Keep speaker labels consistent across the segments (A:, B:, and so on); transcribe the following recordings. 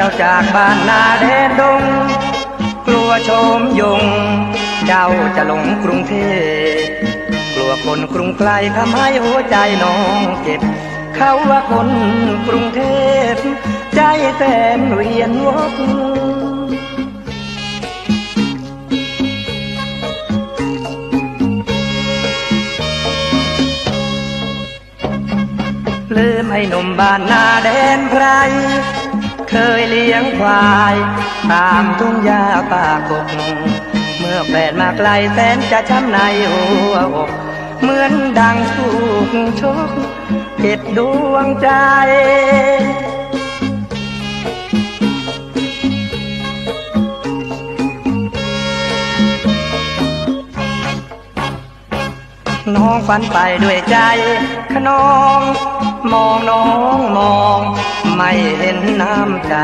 A: เจ้าจากบ้านนาแดนดง กลัวชมยง เจ้าจะหลงกรุงเทพกลัวคนกรุงไกลทำให้หัวใจน้องเจ็บ เขาว่าคนกรุงเทพ ใจแสนเวียนวกลืมให้หนุ่มบ้านนาแดนไพร เคยเลี้ยงควาย ตามทุ่งหญ้าป่ากกเมื่อแฟนมาไกลแสนจะช้ำในหัวอกเหมือนดังถูกชกเจ็บดวงใจ น้องฝันไปด้วยใจ ขนอง มองน้องมอง ไม่เห็นน้ำใจ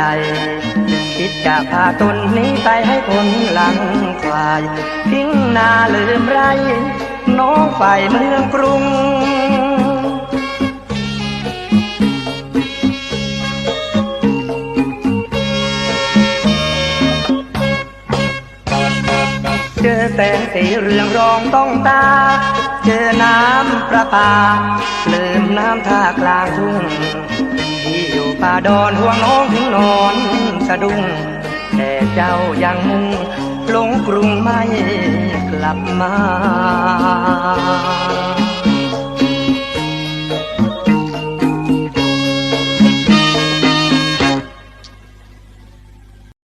A: คิดจะพาตนนี้ไปให้คนหลังควายทิ้งนาลืมไร น้องไปเมืองกรุงเจอแสงสีเรืองรองต้องตา เจอน้ำประปาลืมน้ำท่ากลางทุ่งที่อยู่ป่าดอนห่วงน้องถึงนอนสะดุ้งแต่เจ้ายังมุ่งลงกรุงไม่กลับมา